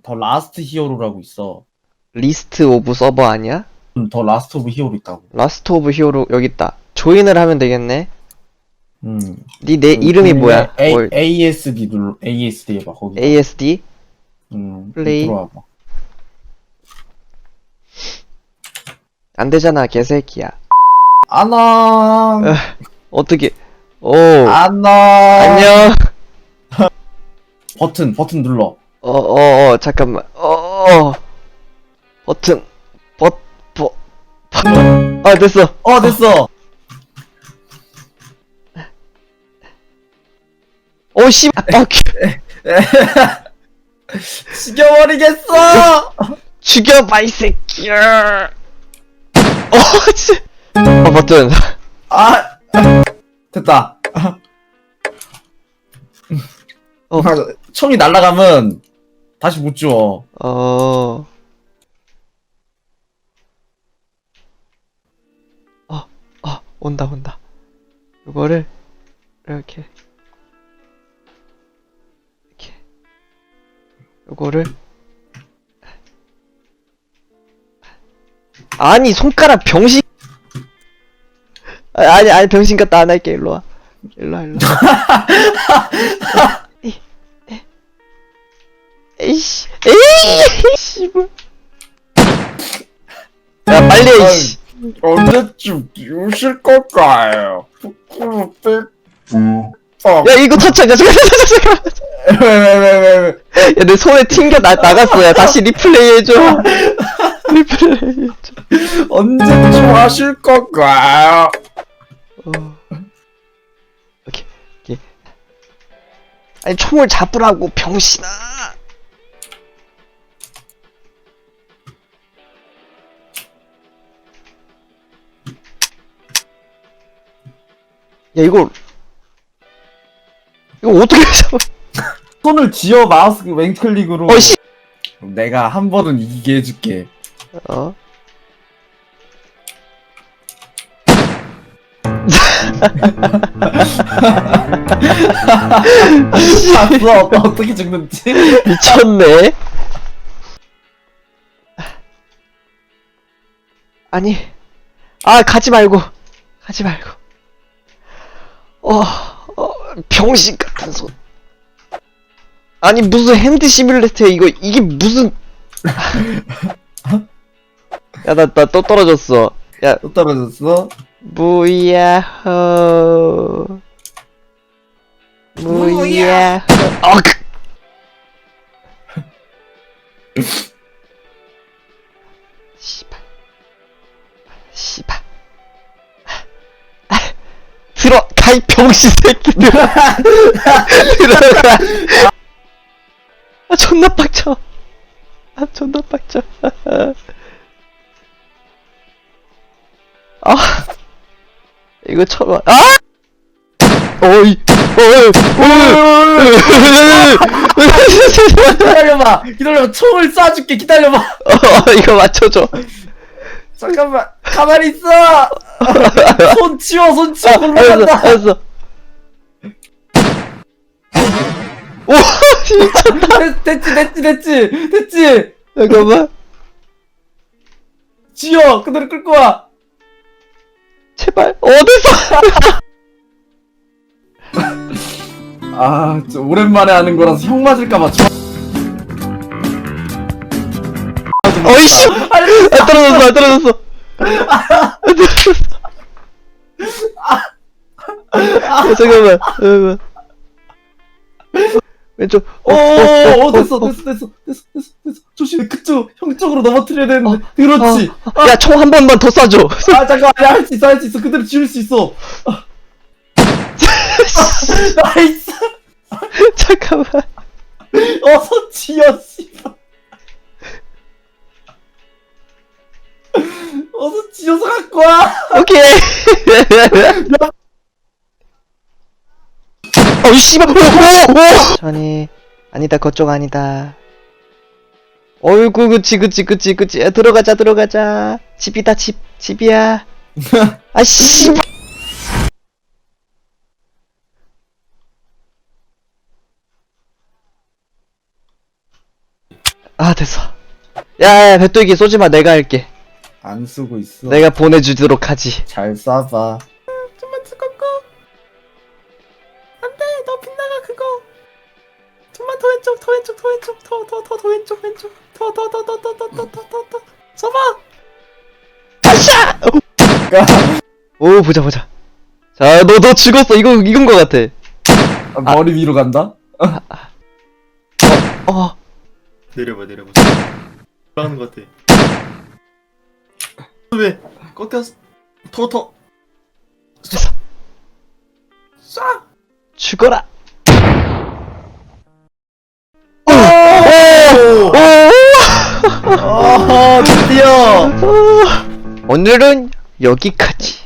더 라스트 히어로라고 있어. 리스트 오브 서버 아니야? 음, 더 라스트 오브 히어로 있다고. 라스트 오브 히어로 여기 있다. 조인을 하면 되겠네. 음. 니내 이름이 뭐야? A, 뭘- ASD 눌러, ASD 해봐, 거기. ASD? 음, 플레이. 들어와봐. 안 되잖아, 개새끼야. 안녕! 어떻게? 오. 안녕! 안녕. 버튼, 버튼 눌러. 어, 어, 어, 잠깐만. 어, 어. 버튼. 버, 버, 버. 아, 됐어. 어, 됐어! 오, 씨. 아, 개- 죽여버리겠어! 죽여봐, 이 새끼야. 어, 씨. 어, 버튼. 아! 됐다. 어. 아, 총이 날아가면 다시 못 주워. 어. 어, 어, 온다, 온다. 이거를, 이렇게. 이렇게. 이거를. 아니, 손가락 병신. 아, 아니, 아니, 병신 같다. 안 할게. 일로 와. 일로 와, 일로 와. 씨발. 야, 빨리 해, 이씨. 언제쯤 비우실 걸까요? 부끄럽대. 어, 야, 이거 터치, 야, 잠깐, 잠깐, 잠깐. 왜, 왜, 왜, 왜, 왜. 야, 내 손에 튕겨 나, 나갔어. 야, 다시 리플레이 해줘. 리플레이 해줘. 언제쯤 하실 걸까요? 어. 오케이, 오케이. 아니, 총을 잡으라고, 병신아. 야, 이거, 이거 어떻게 잡아? 손을 쥐어 마우스 왼클릭으로. 어, 씨. 내가 한 번은 이기게 해줄게. 어? 봤어? 어떻게 죽는지? 미쳤네. 아니, 아 가지 말고, 가지 말고. 어, 어 병신 같은 손. 아니 무슨 핸드 시뮬레이터 이거 이게 무슨? 야 나 나 또 떨어졌어. 야 또 떨어졌어? 무야호. 무야호. 어, 그. 들어가 이 병신 새끼들. 들어가. 아 존나 빡쳐. 아 존나 빡쳐. 아 이거 처음 아 어이 어이 어이 기다려봐! 기다려봐! 총을 쏴줄게! 기다려봐! 어 이거 맞춰줘 잠깐만! 가만히 있어! 손 치워! 손 치워! 알았어 골라간다! 알았어 오 진짜 됐지! 됐지! 됐지! 됐지! 잠깐만 쥐어! 그대로 끌고 와! 제발 어딨어 아, 저 오랜만에 하는 거라서 형 맞을까봐 저... 어이씨 아 떨어졌어 아 떨어졌어 아 떨어졌어 아, 잠깐만 잠깐만 왼쪽 오, 오, 오, 됐어, 됐어, 됐어, 됐어, 됐어, 됐어. 조심해, 그쪽, 형 쪽으로 넘어뜨려야 되는데. 그렇지. 야 총 한 번만 더 쏴줘 아, 잠깐만, 할수 있어, 할 수 있어. 그대로 지울 수 있어. 아. 나이스. 잠깐만 어서 지어, 씨발. 어 오케이. 어이 씨발. 오, 오. 전이 아니다 그쪽 아니다. 어이구 그치 그치 그치 그치 야, 들어가자 들어가자 집이다 집 집이야. 아 씨발. 아 됐어 야야 배뚜기 쏘지마 내가 할게 안 쓰고 있어 내가 보내주도록 하지 잘 쏴봐 좀만 뜨겁고 안돼 너 빗나가 그거 좀만 더 왼쪽 더 왼쪽 더 왼쪽 더 더 더 더 왼쪽 왼쪽 더 더 더 더 더 더 더 더 더 써봐 오 보자 보자 자 너 너 죽었어 이거 이건 거 같아 아, 머리 위로 간다? 어 내려봐 내려봐 올라가는 것 같아 왜? 꺾였어 더더 됐어 쏴! 죽어라! 오! 오! 아 드디어. 오늘은 여기까지